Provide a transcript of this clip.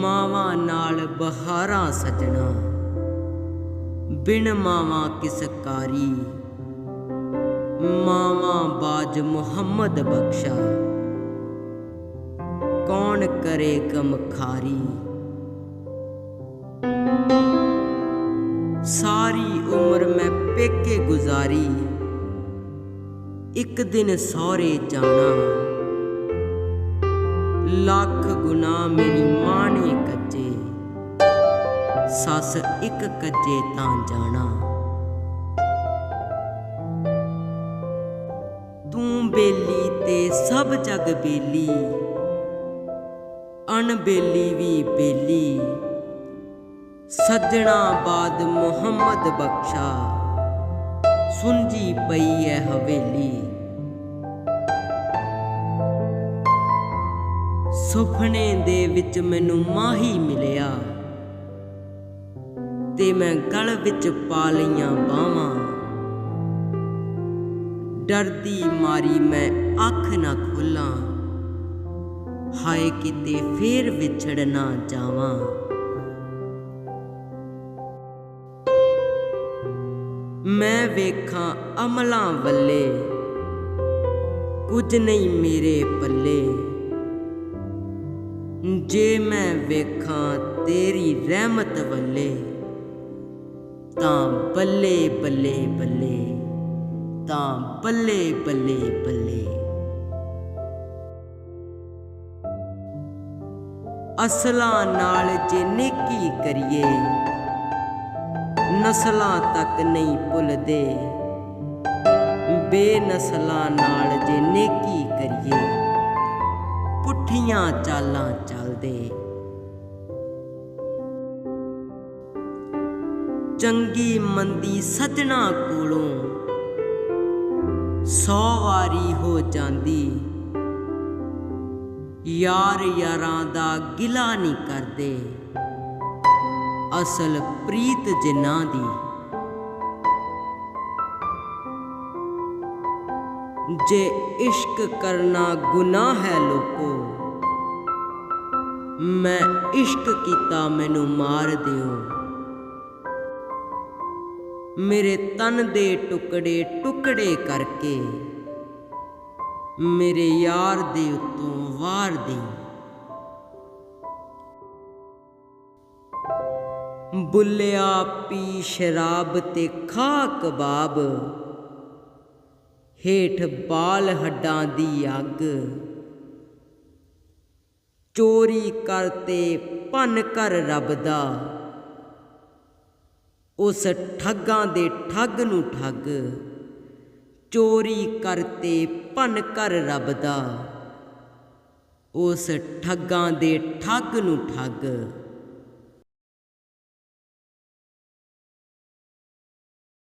ਮਾਵਾਂ ਨਾਲ ਬਹਾਰਾਂ ਸਜਣਾ। ਬਿਨ ਮਾਵਾਂ ਕਿਸ ਕਾਰੀ। ਮਾਵਾਂ ਬਾਜ ਮੁਹੰਮਦ ਬਖਸ਼ਾ। ਕੌਣ ਕਰੇ ਗਮ ਖਾਰੀ। ਸਾਰੀ ਉਮਰ ਮੈਂ ਪੇਕੇ ਗੁਜ਼ਾਰੀ। ਇੱਕ ਦਿਨ ਸਹੁਰੇ ਜਾਣਾ। ਲੱਖ ਗੁਨਾ ਮੇਰੀ ਮਾਂ ਨੇ ਕੱਜੇ, ਸੱਸ ਇੱਕ ਕੱਚੇ ਤਾਂ ਜਾਣਾ। ਤੂੰ ਬੇਲੀ ਤੇ ਸਭ ਜਗ ਬੇਲੀ ਅਣਬੇਲੀ ਵੀ ਬੇਲੀ। ਸੱਜਣਾ ਬਾਦ ਮੁਹੰਮਦ ਬਖਸ਼ਾ ਸੁੰਜੀ ਪਈ ਹੈ ਹਵੇਲੀ। ਸੁਪਨੇ ਦੇ ਵਿੱਚ ਮੈਨੂੰ ਮਾਹੀ ਮਿਲਿਆ ਤੇ ਮੈਂ ਗਲ ਵਿੱਚ ਪਾ ਲਈਆਂ ਬਾਵਾਂ ਡਰਦੀ ਮਾਰੀ ਮੈਂ ਅੱਖ ਨਾ ਖੁੱਲਾਂ। ਹਾਏ, ਕਿਤੇ ਫੇਰ ਵਿਛੜ ਨਾ ਜਾਵਾਂ। ਮੈਂ ਵੇਖਾਂ ਅਮਲਾਂ ਵੱਲੇ, ਕੁਝ ਨਹੀਂ ਮੇਰੇ ਪੱਲੇ। ਜੇ ਮੈਂ ਵੇਖਾਂ ਤੇਰੀ ਰਹਿਮਤ ਵੱਲੇ, ਤਾਂ ਬੱਲੇ ਬੱਲੇ ਬੱਲੇ, ਤਾਂ ਬੱਲੇ ਬੱਲੇ ਬੱਲੇ। ਅਸਲਾਂ ਨਾਲ ਜੇ ਨੇਕੀ ਕਰੀਏ, ਨਸਲਾਂ ਤੱਕ ਨਹੀਂ ਭੁੱਲਦੇ। ਬੇਨਸਲਾਂ ਨਾਲ ਜੇ ਨੇਕੀ ਕਰੀਏ। ਪੁੱਠੀਆਂ ਚਾਲਾਂ ਚੱਲਦੇ। ਚੰਗੀ ਮੰਦੀ ਸੱਜਣਾ ਕੋਲੋਂ ਸੌ ਵਾਰੀ ਹੋ ਜਾਂਦੀ। ਯਾਰ ਯਾਰਾਂ ਦਾ ਗਿਲਾ ਨਹੀਂ ਕਰਦੇ। ਅਸਲ ਪ੍ਰੀਤ ਜਿਨ੍ਹਾਂ ਦੀ ਜੇ ਇਸ਼ਕ ਕਰਨਾ ਗੁਨਾਹ ਹੈ ਲੋਕੋ, ਮੈਂ ਇਸ਼ਕ ਕੀਤਾ ਮੈਨੂੰ ਮਾਰ ਦਿਓ। ਮੇਰੇ ਤਨ ਦੇ ਟੁਕੜੇ ਟੁਕੜੇ ਕਰਕੇ, ਮੇਰੇ ਯਾਰ ਦੇ ਉਤੋਂ ਵਾਰ ਦਿਓ। ਬੁੱਲਿਆ ਪੀ ਸ਼ਰਾਬ ਤੇ ਖਾ ਕਬਾਬ ਹੇਠ ਬਾਲ ਹੱਡਾਂ ਦੀ ਅੱਗ। ਚੋਰੀ ਕਰਤੇ ਭੰਨ ਕਰ ਰੱਬ ਦਾ। ਉਸ ਠੱਗਾਂ ਦੇ ਠੱਗ ਨੂੰ ਠੱਗ। ਚੋਰੀ ਕਰਤੇ ਭੰਨ ਕਰ ਰੱਬ ਦਾ। ਉਸ ਠੱਗਾਂ ਦੇ ਠੱਗ ਨੂੰ ਠੱਗ।